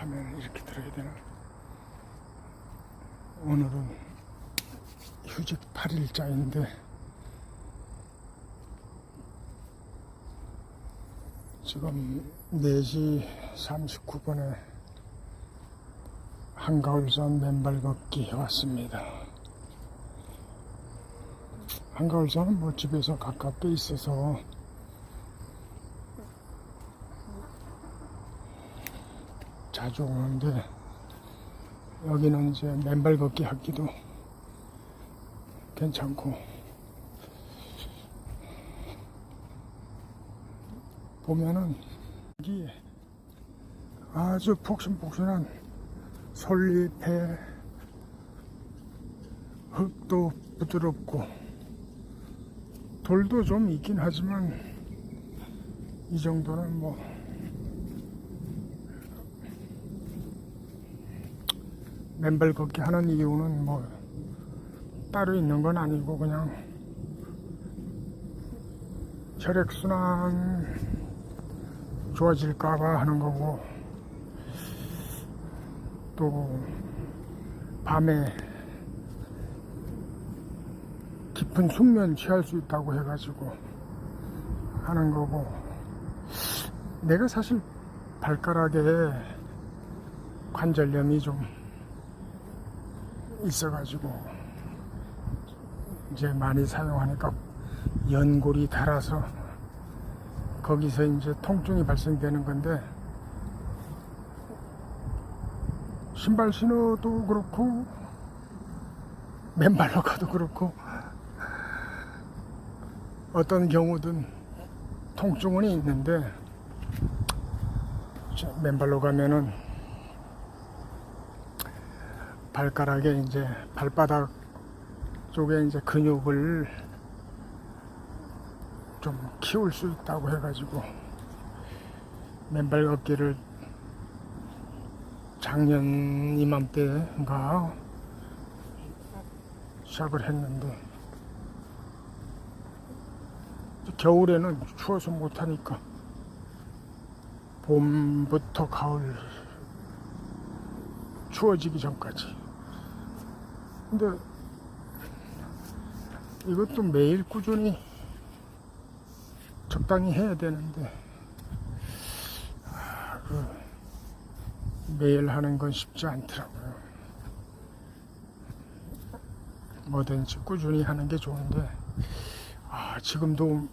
화면을 이렇게 들어야 되나? 오늘은 휴직 8일자인데 지금 4시 39분에 한가울선 맨발 걷기 해왔습니다. 한가울선은 뭐 집에서 가깝게 있어서 자주 오는데 여기는 이제 맨발 걷기 하기도 괜찮고. 보면은 여기 아주 폭신폭신한 솔잎에 흙도 부드럽고 돌도 좀 있긴 하지만 이 정도는 뭐 맨발 걷기 하는 이유는 뭐 따로 있는 건 아니고 그냥 혈액순환 좋아질까봐 하는 거고 또 밤에 깊은 숙면 취할 수 있다고 해가지고 하는 거고 내가 사실 발가락에 관절염이 좀 있어가지고 이제 많이 사용하니까 연골이 닳아서 거기서 이제 통증이 발생되는 건데 신발 신어도 그렇고 맨발로 가도 그렇고 어떤 경우든 통증은 있는데 저 맨발로 가면은 발가락에 이제 발바닥 쪽에 이제 근육을 좀 키울 수 있다고 해가지고 맨발 걷기를 작년 이맘때인가 시작을 했는데 겨울에는 추워서 못하니까 봄부터 가을 추워지기 전까지 근데 이것도 매일 꾸준히 적당히 해야 되는데 아, 그 매일 하는 건 쉽지 않더라고요. 뭐든지 꾸준히 하는 게 좋은데 아, 지금도